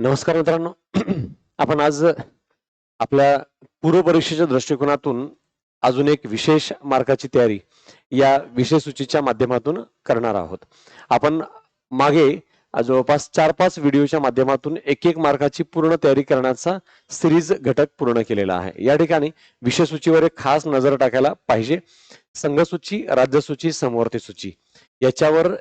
नमस्कार मित्रांनो. आपण आज आपल्या पूर्व परीक्षेच्या दृष्टिकोनातून अजून एक विशेष मार्काची तयारी या विषय सूचीच्या माध्यमातून करणार आहोत. आपण मागे जवळपास चार पाच व्हिडिओच्या माध्यमातून एक एक मार्काची पूर्ण तयारी करण्याचा सिरीज घटक पूर्ण केलेला आहे. या ठिकाणी विषय सूचीवर एक खास नजर टाकायला पाहिजे. संघसूची राज्यसूची समवर्ती सूची याच्यावर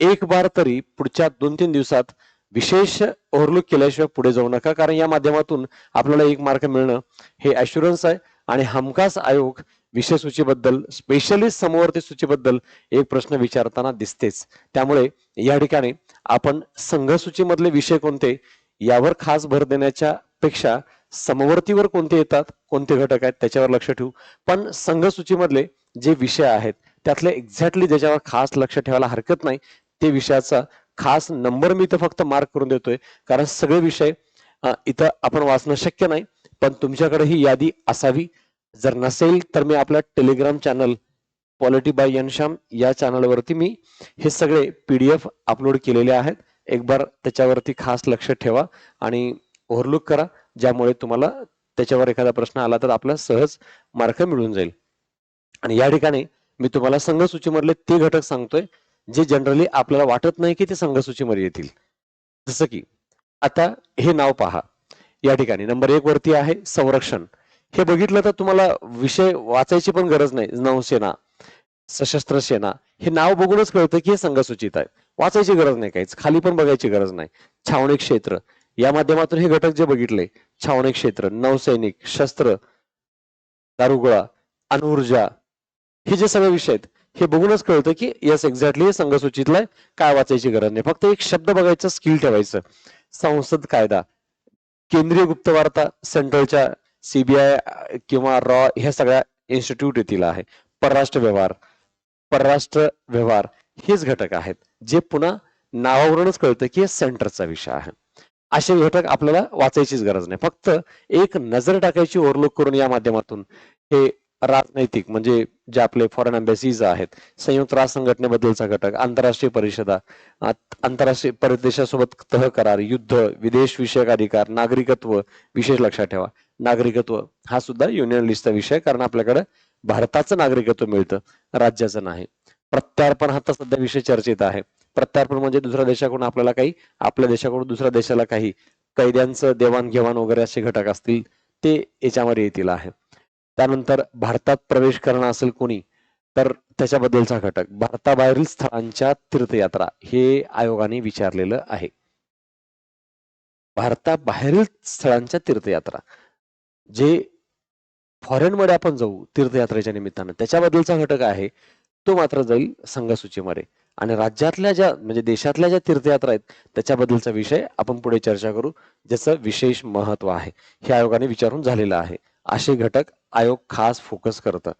एक बार तरी पुढच्या दोन तीन दिवसात विशेष ओव्हरलुक केल्याशिवाय पुढे जाऊ नका. कारण या माध्यमातून आपल्याला एक मार्क मिळणं हे ॲश्युरन्स आहे. आणि हमखास आयोग विषय सूचीबद्दल स्पेशली समवर्ती सूचीबद्दल एक प्रश्न विचारताना दिसतेच. त्यामुळे या ठिकाणी आपण संघसूचीमधले विषय कोणते यावर खास भर देण्याच्या पेक्षा समवर्तीवर कोणते येतात कोणते घटक आहेत त्याच्यावर लक्ष ठेवू. पण संघसूचीमधले जे विषय आहेत त्यातले एक्झॅक्टली ज्याच्यावर खास लक्ष ठेवायला हरकत नाही ते विषयाचा खास नंबर मी इथं फक्त मार्क करून देतोय. कारण सगळे विषय इथं आपण वाचणं शक्य नाही. पण तुमच्याकडे ही यादी असावी. जर नसेल तर मी आपला Telegram channel polity by Ghanshyam या चॅनलवरती मी हे सगळे पीडीएफ अपलोड केलेले आहेत. एक बार त्याच्यावरती खास लक्ष ठेवा आणि ओव्हरलुक करा. ज्यामुळे तुम्हाला त्याच्यावर एखादा प्रश्न आला तर आपला सहज मार्क मिळून जाईल. आणि या ठिकाणी मी तुम्हाला संघसूचीमधले ते घटक सांगतोय. जे जनरली आपल्याला वाटत नाही की ते संघसूचीमध्ये येतील. जसं की आता हे नाव पहा. या ठिकाणी नंबर एक वरती आहे संरक्षण. हे बघितलं तर तुम्हाला विषय वाचायची पण गरज नाही. नौसेना सशस्त्र सेना हे नाव बघूनच कळतं की हे संघसूचित आहे. वाचायची गरज नाही काहीच. खाली पण बघायची गरज नाही. छावणी क्षेत्र. या माध्यमातून हे घटक जे बघितले छावणी क्षेत्र नौसैनिक शस्त्र दारुगोळा अणुऊर्जा हे जे सगळे विषय आहेत हे बघूनच कळतं की यस एक्झॅक्टली संघसूचीतला आहे, काय वाचायची गरज नाही. फक्त एक शब्द बघायचं स्किल ठेवायचं. संसद कायदा. केंद्रीय गुप्तवार्ता सेंट्रलच्या सीबीआय किंवा रॉ ह्या सगळ्या इन्स्टिट्यूट येथील आहे. परराष्ट्र व्यवहार. परराष्ट्र व्यवहार हेच घटक आहेत. जे पुन्हा नावावरूनच कळतं की हे सेंटरचा विषय आहे. असे घटक आपल्याला वाचायचीच गरज नाही. फक्त एक नजर टाकायची ओव्हरलुक करून या माध्यमातून हे राजनैतिक म्हणजे जे आपले फॉरेन अम्बॅसीज आहेत संयुक्त राष्ट्र संघटनेबद्दलचा घटक आंतरराष्ट्रीय परिषदा आंतरराष्ट्रीय परदेशासोबत तह करार युद्ध विदेश विषयक अधिकार नागरिकत्व विशेष लक्षात ठेवा. नागरिकत्व हा सुद्धा युनियन लिस्टचा विषय कारण आपल्याकडे भारताचं नागरिकत्व मिळतं राज्याचं नाही. प्रत्यार्पण हा तर सध्या विषय चर्चेत आहे. प्रत्यार्पण म्हणजे दुसऱ्या देशाकडून आपल्याला काही आपल्या देशाकडून दुसऱ्या देशाला काही कैद्यांचं देवाणघेवाण वगैरे असे घटक असतील ते याच्यामध्ये येतील आहे. त्यानंतर भारतात प्रवेश करणं असेल कोणी तर त्याच्याबद्दलचा घटक. भारताबाहेरील स्थळांच्या तीर्थयात्रा हे आयोगाने विचारलेलं आहे. भारताबाहेरील स्थळांच्या तीर्थयात्रा जे फॉरेन मध्ये आपण जाऊ तीर्थयात्रेच्या निमित्तानं त्याच्याबद्दलचा घटक आहे तो मात्र जाईल संघसूचीमध्ये. आणि राज्यातल्या ज्या म्हणजे देशातल्या ज्या तीर्थयात्रा आहेत त्याच्याबद्दलचा विषय आपण पुढे चर्चा करू ज्याचं विशेष महत्त्व आहे हे आयोगाने विचारून झालेलं आहे. असे घटक आयोग खास फोकस करतं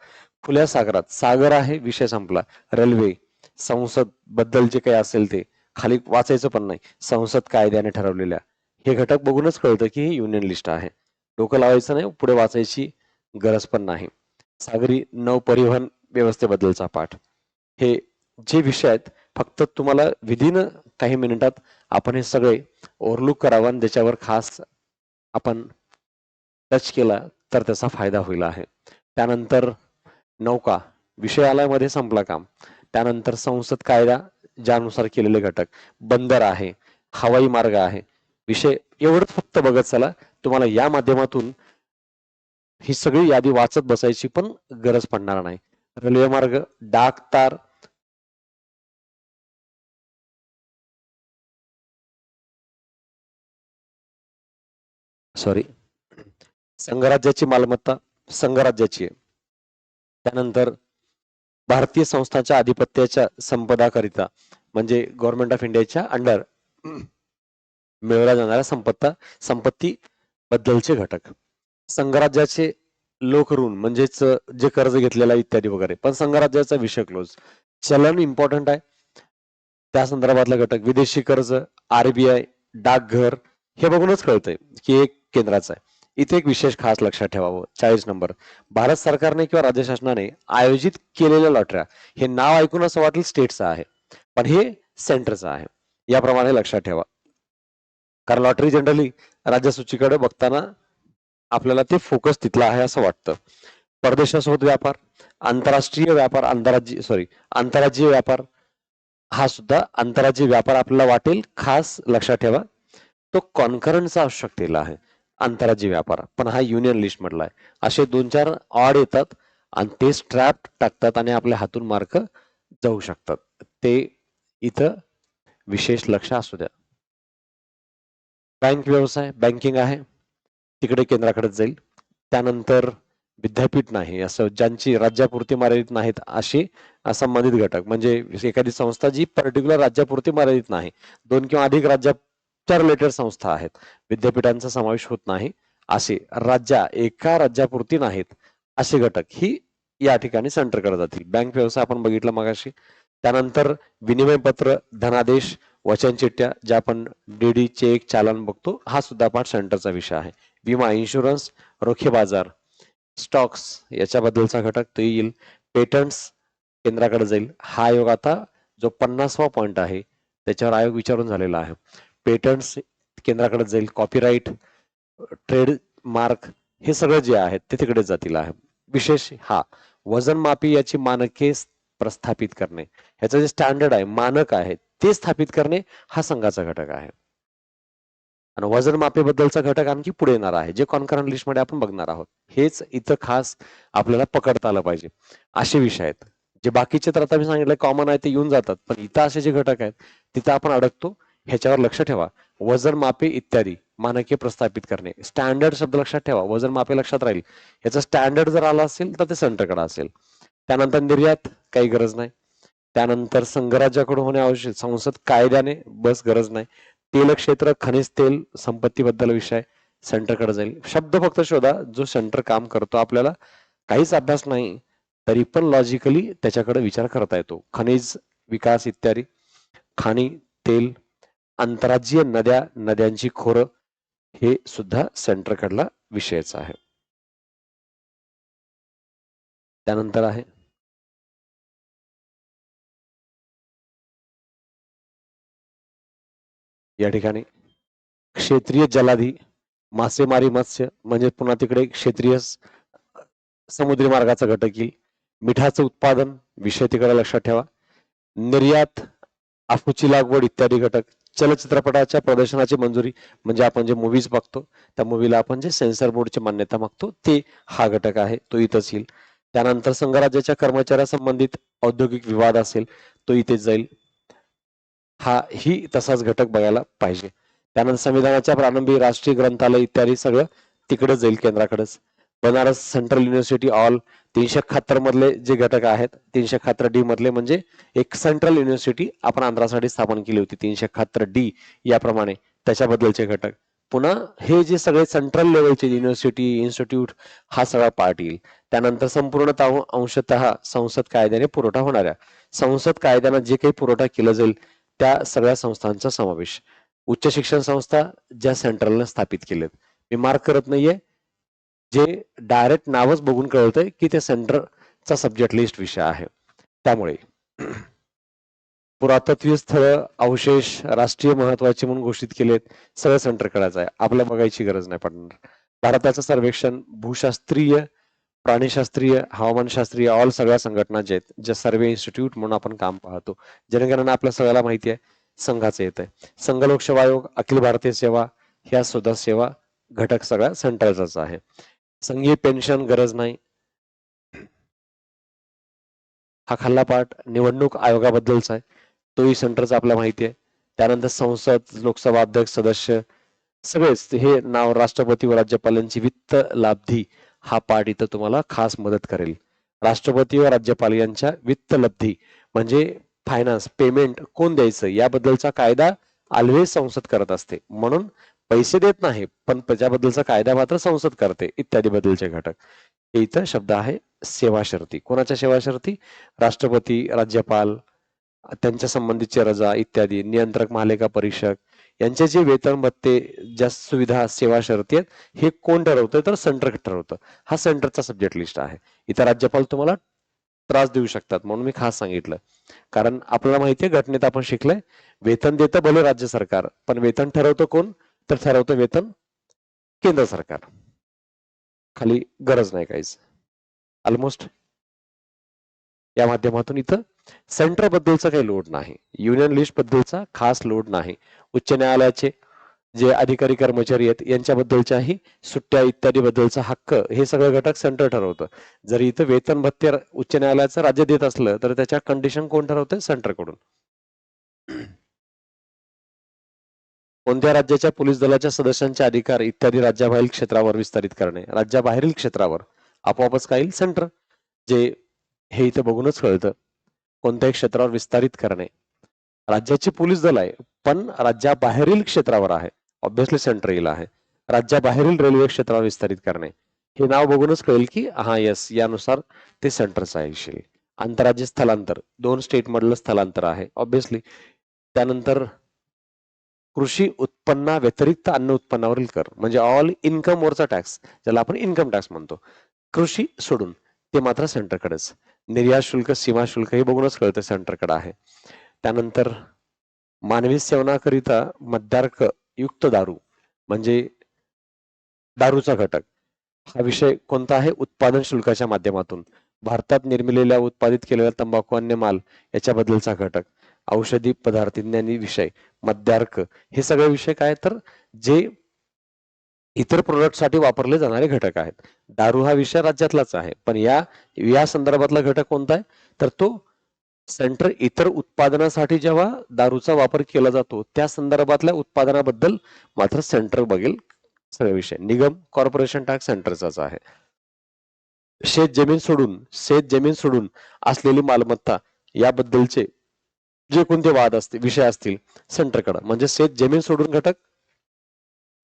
खुल्या सागरात सागर आहे विषय संपला. रेल्वे संसदबद्दल जे काही असेल ते. खाली वाचायचं पण नाही. संसद कायद्याने ठरवलेल्या. हे घटक बघूनच कळतं की हे युनियन लिस्ट आहे. डोकं लावायचं नाही पुढे वाचायची गरज पण नाही. सागरी नौपरिवहन व्यवस्थेबद्दलचा पाठ. हे जे विषय आहेत फक्त तुम्हाला विदिन काही मिनिटात आपण हे सगळे ओव्हरलुक करावं आणि त्याच्यावर खास आपण टच केला तर त्याचा फायदा होईल आहे. त्यानंतर नौका विषयालयामध्ये संपला काम. त्यानंतर संसद कायदा ज्यानुसार केलेले घटक. बंदर आहे हवाई मार्ग आहे. विषय एवढंच फक्त बघत चला तुम्हाला या माध्यमातून ही सगळी यादी वाचत बसायची पण गरज पडणार नाही. रेल्वे मार्ग डाक तार सॉरी संघराज्याची मालमत्ता संघराज्याची आहे. त्यानंतर भारतीय संस्थांच्या अधिपत्याच्या संपदाकरिता म्हणजे गव्हर्नमेंट ऑफ इंडियाच्या अंडर मिळवल्या जाणाऱ्या संपत्ता संपत्ती बद्दलचे घटक. संघराज्याचे लोक ऋण म्हणजेच जे कर्ज घेतलेलं इत्यादी वगैरे. पण संघराज्याचा विषय क्लोज चलन इम्पॉर्टंट आहे. त्या संदर्भातला घटक विदेशी कर्ज आरबीआय डाकघर हे बघूनच कळतंय की एक केंद्राचा आहे. इथे एक विशेष खास लक्षात ठेवावं. चाळीस नंबर. भारत सरकारने किंवा राज्य शासनाने आयोजित केलेल्या लॉटऱ्या हे नाव ऐकून असं वाटेल स्टेटचं आहे. पण हे सेंटरचं आहे. याप्रमाणे लक्षात ठेवा. कारण लॉटरी जनरली राज्यसूचीकडे बघताना आपल्याला ते फोकस तिथला आहे असं वाटतं. परदेशासोबत व्यापार आंतरराष्ट्रीय व्यापार आंतरराज्य सॉरी आंतरराज्यीय व्यापार हा सुद्धा आंतरराज्यीय व्यापार आपल्याला वाटेल. खास लक्षात ठेवा. तो कॉन्करंटचा आवश्यकतेला आहे. आंतरराज्य व्यापार. पण हा युनियन लिस्ट म्हटला आहे. असे दोन चार ऑड येतात आणि ते स्ट्रॅप टाकतात आणि आपल्या हातून मार्क जाऊ शकतात. ते इथं विशेष लक्ष असू द्या. बँक व्यवसाय बँकिंग आहे. तिकडे केंद्राकडे जाईल. त्यानंतर विद्यापीठ नाही असं ज्यांची राज्यापुरती मर्यादित नाहीत अशी संबंधित घटक. म्हणजे एखादी संस्था जी पर्टिक्युलर राज्यापुरती मर्यादित नाही दोन किंवा अधिक राज्या राज्याच्या रिलेटेड संस्था आहेत. विद्यापीठांचा समावेश होत नाही. असे राज्या एका राज्यापुरती नाहीत असे घटक ही या ठिकाणी सेंटरकडे जातील. बँक व्यवसाय आपण बघितला मगाशी. त्यानंतर विनिमय पत्र धनादेश वचन चिठ्ठ्या ज्या आपण डीडी चेक चालन बघतो हा सुद्धा पाठ सेंटरचा विषय आहे. विमा इन्शुरन्स रोखे बाजार स्टॉक्स याच्याबद्दलचा घटक तो येईल. पेटंट्स केंद्राकडे जाईल. हा आयोग आता जो पन्नासवा पॉइंट आहे त्याच्यावर आयोग विचारून झालेला आहे. पेटंट्स केंद्राकडे जाईल कॉपीराईट ट्रेड मार्क हे सगळं जे आहे ते तिकडे जातील आहे. विशेष हा वजन मापी याची मानके प्रस्थापित करणे. ह्याचं जे स्टँडर्ड आहे मानक आहे ते स्थापित करणे हा संघाचा घटक आहे. आणि वजनमापेबद्दलचा घटक आणखी पुढे येणार आहे जे कॉन्करंट लिस्टमध्ये आपण बघणार आहोत. हेच इथं खास आपल्याला पकडता आलं पाहिजे. असे विषय आहेत. जे बाकीचे तर आता मी सांगितलं कॉमन आहे ते येऊन जातात. पण इथं असे जे घटक आहेत तिथं आपण अडकतो. ह्याच्यावर लक्ष ठेवा. वजन मापे इत्यादी मानके प्रस्थापित करणे. स्टँडर्ड शब्द लक्षात ठेवा. वजन मापे लक्षात राहील. याचा स्टँडर्ड जर आला असेल तर ते सेंटरकडे असेल. त्यानंतर निर्यात काही गरज नाही. त्यानंतर संघराज्याकडून होणे आवश्यक. संसद कायद्याने बस गरज नाही. तेल क्षेत्र खनिज तेल संपत्तीबद्दल विषय सेंटरकडे जाईल. शब्द फक्त शोधा. जो सेंटर काम करतो आपल्याला काहीच अभ्यास नाही तरी पण लॉजिकली त्याच्याकडे विचार करता येतो. खनिज विकास इत्यादी. खाणी तेल आंतरराज्यीय नद्या नद्यांची खोरं हे सुद्धा सेंटरकडला विषयच आहे. त्यानंतर आहे. या ठिकाणी क्षेत्रीय जलाधी मासेमारी मत्स्य म्हणजे पुन्हा तिकडे क्षेत्रीय समुद्री मार्गाचा घटक येईल. मिठाचं उत्पादन विषय तिकडे लक्षात ठेवा. निर्यात आफूची लागवड इत्यादी घटक चलचित्रपटाच्या प्रदर्शनाची मंजुरी. म्हणजे आपण जे मूवीज बघतो त्या मूवीला आपण जे सेन्सर बोर्डची मान्यता मागतो ते हा घटक आहे तो इथंच येईल. त्यानंतर संघराज्याच्या कर्मचाऱ्यासंबंधित औद्योगिक विवाद असेल तो इथेच जाईल. हा ही तसाच घटक बघायला पाहिजे. त्यानंतर संविधानाच्या प्रारंभी राष्ट्रीय ग्रंथालय इत्यादी सगळं तिकडे जाईल केंद्राकडेच. बनारस सेंट्रल युनिव्हर्सिटी ऑल तीनशे एकाहत्तर मधले जे घटक आहेत तीनशे एकाहत्तर डी मधले म्हणजे एक सेंट्रल युनिव्हर्सिटी आपण आंध्रासाठी स्थापन केली होती तीनशे एकाहत्तर डी याप्रमाणे. त्याच्याबद्दलचे घटक. पुन्हा हे जे सगळे सेंट्रल लेवलचे युनिव्हर्सिटी इन्स्टिट्यूट हा सगळा पार्ट येईल. त्यानंतर संपूर्णतः अंशतः संसद कायद्याने पुरवठा होणाऱ्या. संसद कायद्यानं जे काही पुरवठा केला जाईल त्या सगळ्या संस्थांचा समावेश. उच्च शिक्षण संस्था ज्या सेंट्रलने स्थापित केलेत. मी मार्क करत नाहीये. जे डायरेक्ट नावच बघून कळतंय की ते सेंटरचा सब्जेक्ट लिस्ट विषय आहे. त्यामुळे पुरातत्वीय स्थळ अवशेष राष्ट्रीय महत्त्वाचे म्हणून घोषित केलेत सगळं सेंटर करायचं आहे. आपल्या बघायची गरज नाही पडणार. भारताचं सर्वेक्षण भूशास्त्रीय प्राणीशास्त्रीय हवामानशास्त्रीय ऑल सगळ्या संघटना जे आहेत ज्या सर्वे इन्स्टिट्यूट म्हणून आपण काम पाहतो जनगणना आपल्या सगळ्याला माहिती आहे संघाचं येत आहे संघ लोकसेवा आयोग अखिल भारतीय सेवा ह्या सुद्धा सेवा घटक सगळ्या सेंट्रलचाच आहे. संघीय पेन्शन गरज नाही. हा खाल्ला पाठ निवडणूक आयोगाबद्दलचा आहे. तोही सेंटरचा आपल्याला माहिती आहे. त्यानंतर संसद लोकसभा अध्यक्ष सदस्य सगळेच हे नाव राष्ट्रपती व राज्यपालांची वित्त लाब्धी हा पाठ इथं तुम्हाला खास मदत करेल. राष्ट्रपती व राज्यपाल यांच्या वित्त लब्धी म्हणजे फायनान्स पेमेंट कोण द्यायचं? याबद्दलचा कायदा आल्वे संसद करत असते. म्हणून पैसे देत नाही पण त्याच्याबद्दलचा कायदा मात्र संसद करते इत्यादी बद्दलचे घटक. हे इथं शब्द आहे सेवा शर्ती. कोणाच्या सेवा शर्ती? राष्ट्रपती राज्यपाल त्यांच्या संबंधीची रजा इत्यादी नियंत्रक महालेखा परीक्षक. यांचे जे वेतन भत्ते ज्या सुविधा सेवा शर्ती आहेत हे कोण ठरवतं तर सेंटर ठरवतं. हा सेंटरचा सब्जेक्ट लिस्ट आहे. इथं राज्यपाल तुम्हाला त्रास देऊ शकतात म्हणून मी खास सांगितलं. कारण आपल्याला माहितीये घटनेत आपण शिकलंय वेतन देतं भले राज्य सरकार पण वेतन ठरवतं कोण? तर ठरवतं वेतन केंद्र सरकार. खाली गरज नाही काहीच. ऑलमोस्ट या माध्यमातून इथं सेंटर बद्दलचा काही लोड नाही. युनियन लिस्ट बद्दलचा खास लोड नाही. उच्च न्यायालयाचे जे अधिकारी कर्मचारी आहेत यांच्याबद्दलच्याही सुट्ट्या इत्यादी बद्दलचा हक्क हे सगळं घटक सेंटर ठरवतं. जरी इथं वेतन भत्ते उच्च न्यायालयाचं राज्य देत असलं तर त्याच्या कंडिशन कोण ठरवतंय? सेंटरकडून कोणत्या राज्याच्या पोलीस दलाच्या सदस्यांचे अधिकार इत्यादी राज्याबाहेरील क्षेत्रावर विस्तारित करणे? राज्याबाहेरील क्षेत्रावर. आपोआपच काय येईल? सेंटर. जे हे इथं बघूनच कळतं. कोणत्याही क्षेत्रावर विस्तारित करणे. राज्याची पोलीस दल आहे पण राज्याबाहेरील क्षेत्रावर आहे. ऑब्व्हियसली सेंटर येईल आहे. राज्याबाहेरील रेल्वे क्षेत्रावर विस्तारित करणे. हे नाव बघूनच कळेल की हा यस यानुसार ते सेंटरचं आहे आंतरराज्य स्थलांतर. दोन स्टेट मधलं स्थलांतर आहे ऑब्व्हियसली त्यानंतर कृषी उत्पन्ना व्यतिरिक्त अन्न उत्पन्नावरील कर म्हणजे ऑल इन्कम वरचा टॅक्स ज्याला आपण इन्कम टॅक्स म्हणतो. कृषी सोडून ते मात्र सेंटरकडेच निर्यात शुल्क सीमा शुल्क हे बघूनच कळतं सेंटरकडे आहे. त्यानंतर मानवी सेवनाकरिता मद्यार्क युक्त दारू म्हणजे दारूचा घटक. हा विषय कोणता आहे? उत्पादन शुल्काच्या माध्यमातून. भारतात निर्मिलेल्या उत्पादित केलेला तंबाखू अन्य माल याच्याबद्दलचा घटक. औषधी पदार्थ ज्ञानी विषय मद्यार्क हे सगळे विषय काय तर जे इतर प्रोडक्टसाठी वापरले जाणारे घटक आहेत. दारू हा विषय राज्यातलाच आहे पण या या संदर्भातला घटक कोणता आहे? तर तो सेंटर इतर उत्पादनासाठी जेव्हा दारूचा वापर केला जातो त्या संदर्भातल्या उत्पादनाबद्दल मात्र सेंटर बघेल सगळे विषय. निगम कॉर्पोरेशन टॅक्स सेंटरचाच आहे. शेत जमीन सोडून शेत जमीन सोडून असलेली मालमत्ता याबद्दलचे जे कोणते वाद असतील विषय असतील सेंटरकडे. म्हणजे शेत जमीन सोडून घटक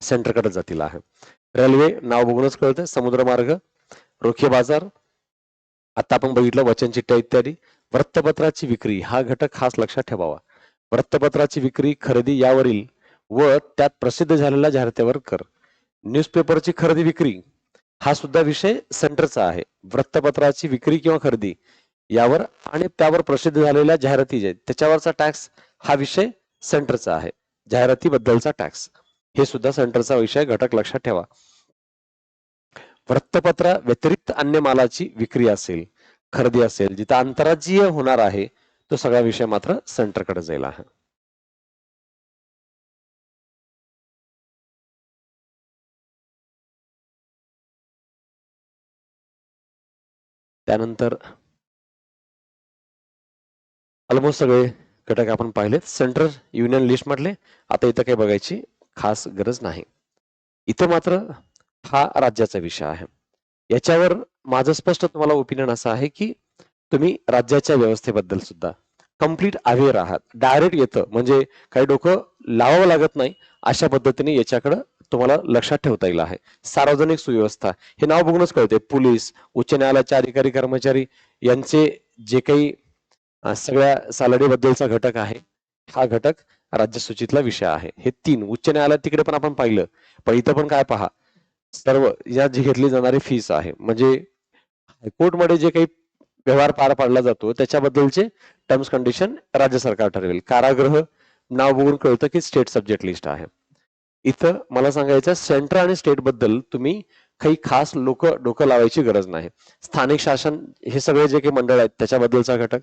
सेंटरकडे जातील आहे. रेल्वे नाव बघूनच कळतं. समुद्रमार्ग रोखे बाजार आता आपण बघितलं वचन चिठ्ठ्या इत्यादी. वृत्तपत्राची विक्री हा घटक खास लक्षात ठेवावा. वृत्तपत्राची विक्री खरेदी यावरील व त्यात प्रसिद्ध झालेल्या जाहिरातीवर कर. न्यूजपेपरची खरेदी विक्री हा सुद्धा विषय सेंटरचा आहे. वृत्तपत्राची विक्री किंवा खरेदी यावर आणि त्यावर प्रसिद्ध झालेल्या जाहिराती जे त्याच्यावरचा टॅक्स हा विषय सेंटरचा आहे. जाहिरातीबद्दलचा टॅक्स. हे सुद्धा सेंटरचा विषय घटक लक्षात ठेवा. वृत्तपत्र व्यतिरिक्त अन्य मालाची विक्री असेल खरेदी असेल जिथं आंतरराज्यीय होणार आहे तो सगळा विषय मात्र सेंटरकडे जाईल आहे. त्यानंतर ऑलमोस्ट सगळे घटक आपण पाहिलेत. सेंट्रल युनियन लिस्ट म्हटले आता इथं काही बघायची खास गरज नाही. इथं मात्र हा राज्याचा विषय आहे. याच्यावर माझं स्पष्ट तुम्हाला ओपिनियन असं आहे की तुम्ही राज्याच्या व्यवस्थेबद्दल सुद्धा कंप्लीट अवेअर आहात. डायरेक्ट येतं. म्हणजे काही डोकं लावावं लागत नाही. अशा पद्धतीने याच्याकडं तुम्हाला लक्षात ठेवता येईल आहे. सार्वजनिक सुव्यवस्था. हे नाव बघूनच कळते पोलीस उच्च न्यायालयाचे अधिकारी कर्मचारी यांचे जे काही सगळ्या सालडीबद्दलचा घटक आहे. हा घटक राज्यसूचीतला विषय आहे. हे तीन उच्च न्यायालयात तिकडे पण आपण पाहिलं. पण इथं पण काय पहा सर्व या जी घेतली जाणारी फीस आहे म्हणजे हायकोर्टमध्ये जे काही व्यवहार पार पाडला जातो त्याच्याबद्दलचे टर्म्स कंडिशन राज्य सरकार ठरवेल. कारागृह नाव बघून कळतं की स्टेट सब्जेक्ट लिस्ट आहे. इथं मला सांगायचं सेंटर आणि स्टेटबद्दल तुम्ही काही खास लोक डोकं लावायची गरज नाही. स्थानिक शासन हे सगळे जे काही मंडळ आहेत त्याच्याबद्दलचा घटक.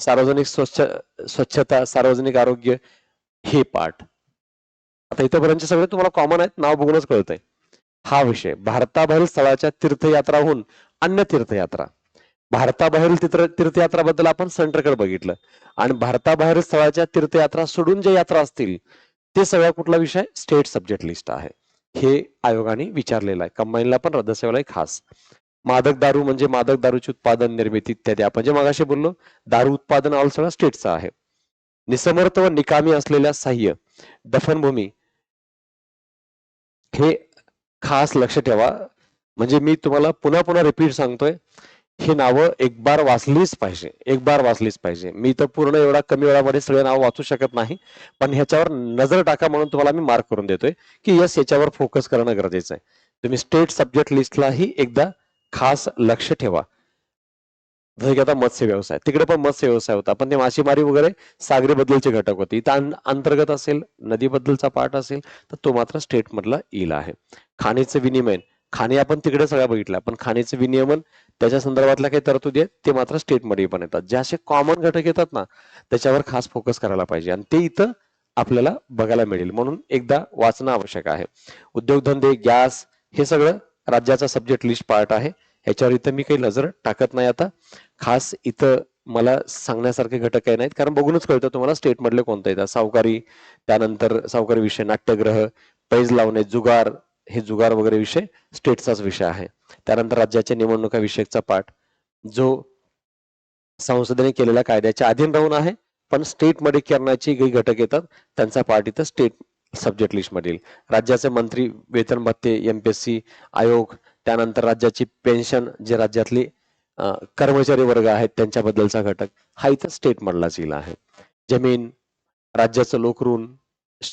सार्वजनिक स्वच्छ स्वच्छता सार्वजनिक आरोग्य हे पाठ. आता इथंपर्यंत सगळे तुम्हाला कॉमन आहेत नाव बघूनच कळतंय. हा विषय भारताबाहेर स्थळाच्या तीर्थयात्राहून अन्य तीर्थयात्रा. भारताबाहेरील तीर्थ तीर्थयात्राबद्दल आपण सेंटरकडे बघितलं. आणि भारताबाहेर स्थळाच्या तीर्थयात्रा सोडून जे यात्रा असतील ते सगळा कुठला विषय? स्टेट सब्जेक्ट लिस्ट आहे. हे आयोगाने विचारलेलं आहे. कंबाईनला पण रद्द सेवाला खास. मादक दारू म्हणजे मादक दारूचे उत्पादन निर्मिती इत्यादी. आपण जे मागाशी बोललो दारू उत्पादन ऑल सगळं आहे. निसमर्थ व निकामी असलेल्या साह्य दफनभूमी हे खास लक्ष ठेवा. म्हणजे मी तुम्हाला पुन्हा पुन्हा रिपीट सांगतोय हे नावं एक बार वाचलीच पाहिजे. एक बार वाचलीच पाहिजे. मी तर पूर्ण एवढा कमी वेळामध्ये सगळे नाव वाचू शकत नाही पण ह्याच्यावर नजर टाका म्हणून तुम्हाला मी मार्क करून देतोय की यस याच्यावर फोकस करणं गरजेचं आहे. तुम्ही स्टेट सब्जेक्ट लिस्टलाही एकदा खास लक्ष ठेवा. जसं की आता मत्स्य व्यवसाय तिकडे पण मत्स्य व्यवसाय होता पण ते मासेमारी वगैरे सागरी बद्दलचे घटक होते. इथं अंतर्गत असेल नदीबद्दलचा पार्ट असेल तर तो मात्र स्टेट मधला येईल आहे. खाणीचं विनिमय खाणी आपण तिकडे सगळ्या बघितल्या पण खाणीचं विनियमन त्याच्या संदर्भातल्या काही तरतुदी आहेत ते मात्र स्टेटमध्ये पण येतात. जे असे कॉमन घटक येतात ना त्याच्यावर खास फोकस करायला पाहिजे. आणि ते इथं आपल्याला बघायला मिळेल. म्हणून एकदा वाचणं आवश्यक आहे. उद्योगधंदे गॅस हे सगळं राज्याचा सब्जेक्ट लिस्ट पार्ट आहे. ह्याच्यावर इथं मी काही नजर टाकत नाही आता. खास इथं मला सांगण्यासारखे घटक काही नाहीत. कारण बघूनच कळतं तुम्हाला स्टेट मधले कोणते येतात सावकारी त्यानंतर सावकारी विषय नाट्यग्रह पैज लावणे जुगार हे जुगार वगैरे विषय स्टेटचाच विषय आहे. त्यानंतर राज्याच्या निवडणुका विषयकचा पाठ जो संसदेने केलेल्या कायद्याच्या अधीन राहून आहे. पण स्टेटमध्ये करण्याचे काही घटक येतात. त्यांचा पार्ट इथं स्टेट सब्जेक्ट लिस्ट मधील. राज्याचे मंत्री वेतन भत्ते एमपीएससी आयोग त्यानंतर राज्याची पेन्शन जे राज्यातले कर्मचारी वर्ग आहेत त्यांच्याबद्दलचा घटक. हा इथं स्टेट मधला येईल आहे. जमीन राज्याचं लोक ऋण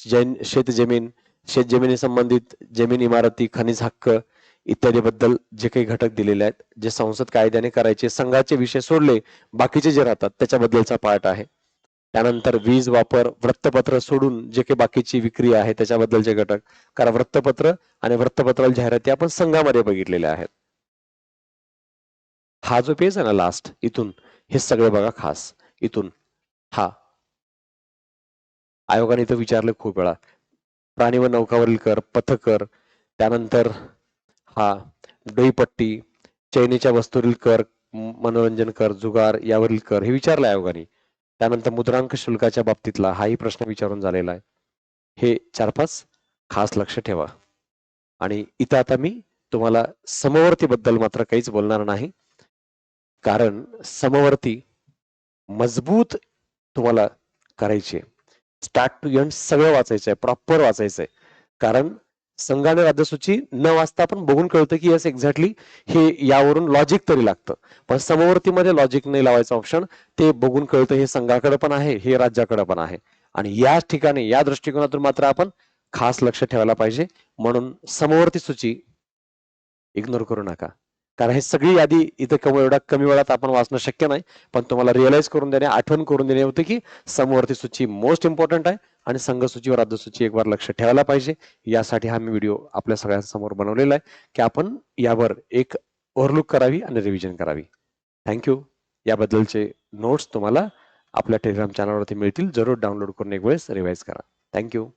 जैन शेत जमीन शेत जमिनी संबंधित जमीन इमारती खनिज हक्क इत्यादी बद्दल जे काही घटक दिलेले आहेत जे संसद कायद्याने करायचे संघाचे विषय सोडले बाकीचे जे राहतात त्याच्याबद्दलचा पार्ट आहे. त्यानंतर वीज वापर वृत्तपत्र सोडून जे काही बाकीची विक्री आहे त्याच्याबद्दलचे घटक कारण वृत्तपत्र आणि वृत्तपत्राला जाहिराती आपण संघामध्ये बघितलेल्या आहेत. हा जो पेज आहे ना लास्ट इथून हे सगळे बघा खास. इथून हा. आयोगाने इथं विचारलं खूप वेळा. प्राणी व नौकावरील कर पथकर त्यानंतर हा डोईपट्टी चैनीच्या वस्तूवरील कर मनोरंजन कर जुगार यावरील कर हे विचारलं आयोगाने. त्यानंतर मुद्रांक शुल्काच्या बाबतीतला हाही प्रश्न विचारून झालेला आहे. हे चार पाच खास लक्ष ठेवा. आणि इथं आता मी तुम्हाला समवर्तीबद्दल मात्र काहीच बोलणार नाही. कारण समवर्ती मजबूत तुम्हाला करायचे स्टार्ट टू एंड सगळं वाचायचं आहे प्रॉपर वाचायचं आहे कारण संघाने राज्यसूची न वाचता आपण बघून कळतं की यस एक्झॅक्टली हे यावरून लॉजिक तरी लागतं. पण समवर्तीमध्ये लॉजिक नाही लावायचं ऑप्शन ते बघून कळतं हे संघाकडे पण आहे हे राज्याकडे पण आहे. आणि याच ठिकाणी या दृष्टिकोनातून मात्र आपण खास लक्ष ठेवायला पाहिजे. म्हणून समवर्ती सूची इग्नोर करू नका. कारण हे सगळी यादी इथे कमी एवढ्या कमी वेळात आपण वाचणं शक्य नाही. पण तुम्हाला रिअलाइज करून देणे आठवण करून देणे होते की समवर्ती सूची मोस्ट इम्पॉर्टंट आहे आणि संघ सूची व राज्य सूची एक बार लक्ष ठेवायला पाहिजे. यासाठी हा मी व्हिडिओ आपल्या सगळ्यांसमोर बनवलेला आहे की आपण यावर एक ओव्हरलुक करावी आणि रिव्हिजन करावी. थँक्यू याबद्दलचे नोट्स तुम्हाला आपल्या टेलिग्राम चॅनलवरती मिळतील. जरूर डाउनलोड करून एक वेळेस रिवाईज करा. थँक्यू